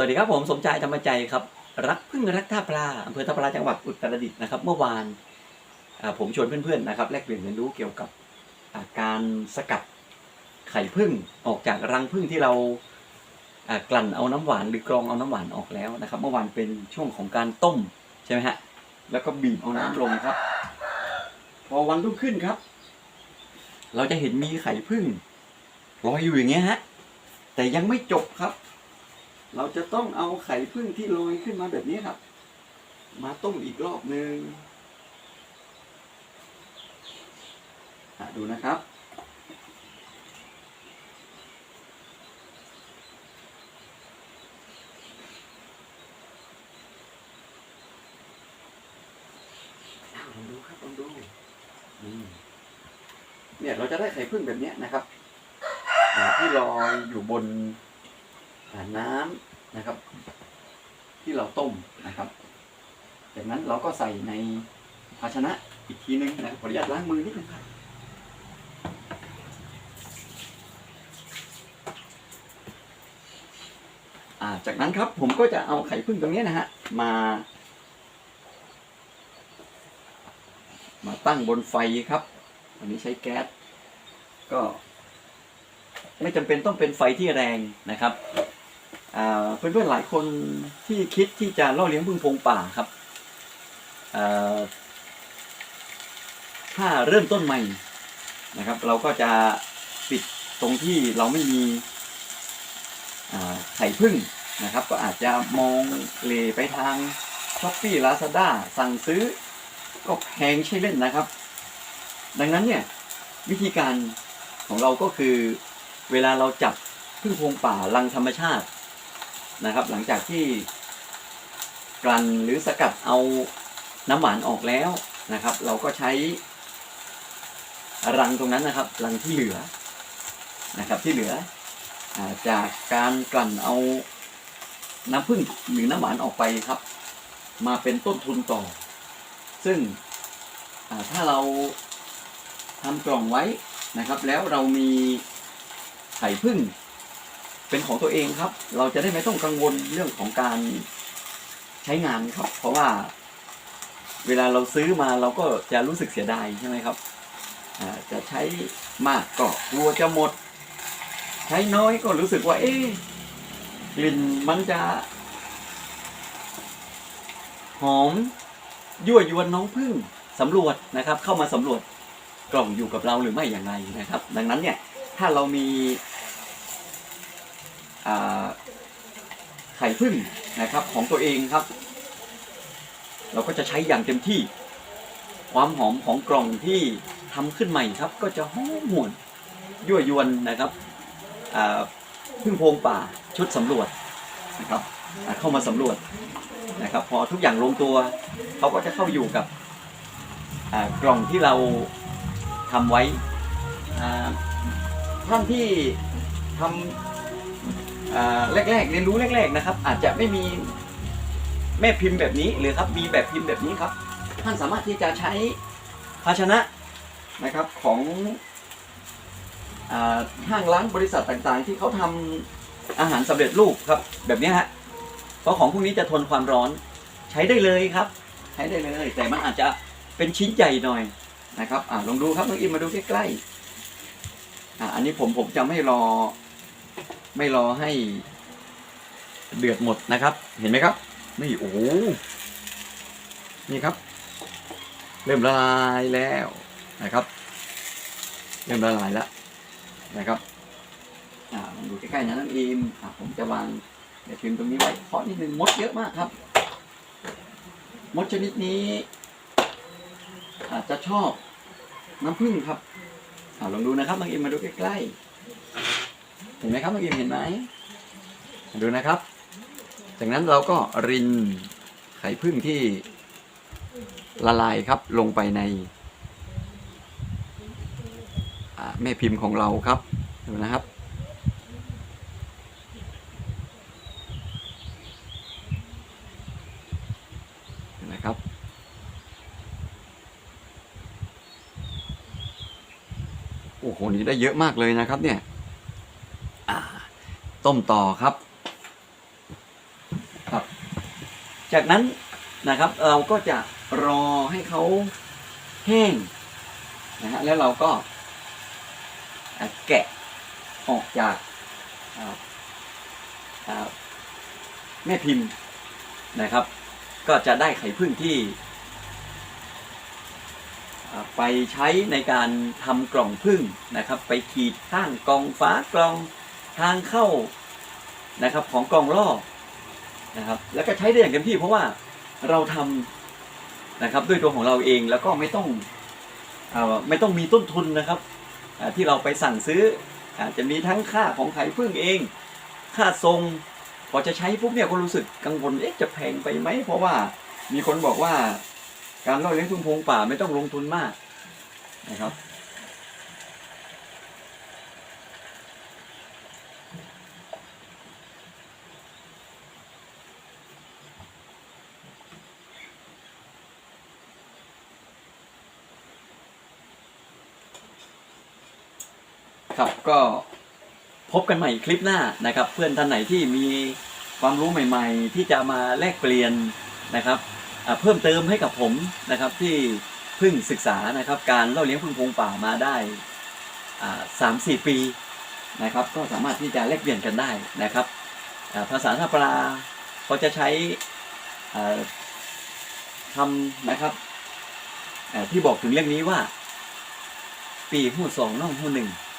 สวัสดีครับผมสมชายธรรมใจครับ รักพึ่งรักท่าปลาอำเภอท่าปลาจังหวัดอุตรดิตถ์นะครับ เมื่อวานผมชวนเพื่อนๆนะครับแลกเปลี่ยนเรียนรู้เกี่ยวกับาการสกัดไข่พึ่งออกจากรังพึ่งที่เรากลั่นเอาน้ำหวานหรือกรองเอาน้ำหวานออกแล้วนะครับ เมื่อวานเป็นช่วงของการต้มใช่ไหมฮะแล้วก็บีบเอาน้ำลงครับ พอวันรุ่งขึ้นครับ เราจะเห็นมีไข่พึ่งลอยอยู่อย่างเงี้ยฮะแต่ยังไม่จบครับ เราจะต้องเอาไข่พึ่งที่ลอยขึ้นมาแบบนี้ครับ มาต้มอีกรอบหนึ่งอะดูนะครับอะลองดูครับลองดูอืมเนี่ยเราจะได้ไข่พึ่งแบบเนี้ยนะครับอ่าที่ลอยอยู่บนอ่า น้ำนะครับ ที่เราต้มนะครับ จากนั้นเราก็ใส่ในภาชนะอีกทีนึงนะขออนุญาตล้างมือนิดนึงครับจากนั้นครับผมก็จะเอาไข่พึ่งตรงนี้นะฮะมา มาตั้งบนไฟครับ อันนี้ใช้แก๊สก็ ไม่จำเป็นต้องเป็นไฟที่แรงนะครับ เพื่อนๆหลายคนที่คิดที่จะล่อเลี้ยงพึ่งพงป่าครับถ้าเริ่มต้นใหม่นะครับ เราก็จะปิดตรงที่เราไม่มีไข่พึ่งนะครับ ก็อาจจะมองเลไปทางช้อปปี้ลาซาด้าสั่งซื้อก็แพงใช่เล่นนะครับ ดังนั้นเนี่ยวิธีการของเราก็คือเวลาเราจับพึ่งพงป่ารังธรรมชาติ นะครับ หลังจากที่กลั่นหรือสกัดเอาน้ำหวานออกแล้วนะครับ เราก็ใช้รังตรงนั้นนะครับ รังที่เหลือนะครับที่เหลืออจากการกลั่นเอาน้ำพึ่งหรือน้ำหวานออกไปครับ มาเป็นต้นทุนต่อ ซึ่งถ้าเราทำกล่องไว้นะครับ แล้วเรามีไข่พึ่ง เป็นของตัวเองครับ เราจะได้ไม่ต้องกังวลเรื่องของการใช้งานครับ เพราะว่า เวลาเราซื้อมาเราก็จะรู้สึกเสียดายใช่ไหมครับจะใช้มากก็กลัวจะหมด ใช้น้อยก็รู้สึกว่า เอ๊ะกลิ่นมันจะ หอมยั่วยวนน้องพึ่งสำรวจนะครับ เข้ามาสำรวจกล่องอยู่กับเราหรือไม่อย่างไรนะครับ ดังนั้นเนี่ยถ้าเรามี ไข่พึ่งนะครับของตัวเองครับ เราก็จะใช้อย่างเต็มที่ ความหอมของกล่องที่ทำขึ้นใหม่ครับ ก็จะหอมหวนยั่วยวนนะครับพึ่งโพงป่าชุดสำรวจนะครับเข้ามาสำรวจนะครับ พอทุกอย่างลงตัวเขาก็จะเข้าอยู่กับกล่องที่เราทำไว้ท่านที่ทำอ่า แรกๆเรียนรู้แรก ๆนะครับ อาจจะไม่มีแม่พิมพ์แบบนี้หรือครับมีแบบพิมพ์แบบนี้ครับ ท่านสามารถที่จะใช้ภาชนะนะครับของห้างร้านบริษัทต่างๆ ที่เขาทำอาหารสำเร็จรูปครับ แบบนี้ฮะเพราะของพวกนี้จะทนความร้อนใช้ได้เลยครับ ใช้ได้เลย แต่มันอาจจะเป็นชิ้นใหญ่หน่อยนะครับอลองดูครับน้องอิมมาดูใกล้ๆออันนี้ผมผมจะไม่รอ ไม่รอให้เดือดหมดนะครับ เห็นไหมครับ นี่โอ้โหนี่ครับ เริ่มละลายแล้วนะครับ เริ่มละลายแล้วนะครับอ่าลองดูใกล้ๆนะน้องอิมอ่าผมจะวางเดี๋ยวพิมตรงนี้ไว้เพราะนิดนึงมดเยอะมากครับมดชนิดนี้ อาจจะชอบน้ำผึ้งครับอาลองดูนะครับบางอิมมาดูใกล้ๆ เห็นไหมครับบางอิมเห็นไหมดูนะครับ จากนั้นเราก็รินไข่ผึ้งที่ละลายครับลงไปในแม่พิมพ์ของเราครับดูนะครับเห็นไหมครับ โอ้โห นี่ได้เยอะมากเลยนะครับเนี่ย ต้มต่อครับครับ จากนั้นนะครับเราก็จะรอให้เขาแห้งนะฮะแล้วเราก็แกะออกจากแม่พิมพ์นะครับ ก็จะได้ไข่พึ่งที่ไปใช้ในการทำกล่องพึ่งนะครับ ไปขีดข้างกล่องฝากล่อง ทางเข้านะครับของกองล่อนะครับ แล้วก็ใช้ได้อย่างเต็มที่เพราะว่าเราทำนะครับด้วยตัวของเราเองแล้วก็ไม่ต้องอไม่ต้องมีต้นทุนนะครับที่เราไปสั่งซื้ออาจจะมีทั้งค่าของไข่พึ่งเอง ค่าทรงพอจะใช้ปุ๊บเนี่ยก็รู้สึกกังวลเอ๊ะจะแพงไปไหมเพราะว่ามีคนบอกว่าการล่อเลี้ยงพึ่งพงป่าไม่ต้องลงทุนมากนะครับ ครับ ก็พบกันใหม่คลิปหน้านะครับ เพื่อนท่านไหนที่มีความรู้ใหม่ ๆ ที่จะมาแลกเปลี่ยนนะครับเพิ่มเติมให้กับผมนะครับที่เพิ่งศึกษานะครับการเล่าเลี้ยงพึ่งพงป่ามาได้สามสี่ปีนะครับ ก็สามารถที่จะแลกเปลี่ยนกันได้นะครับภาษาท่าปลาเขาจะใช้อ่าคำนะครับที่บอกถึงเรื่องนี้ว่า ปีหู้สองน่องหู้หนึ่ง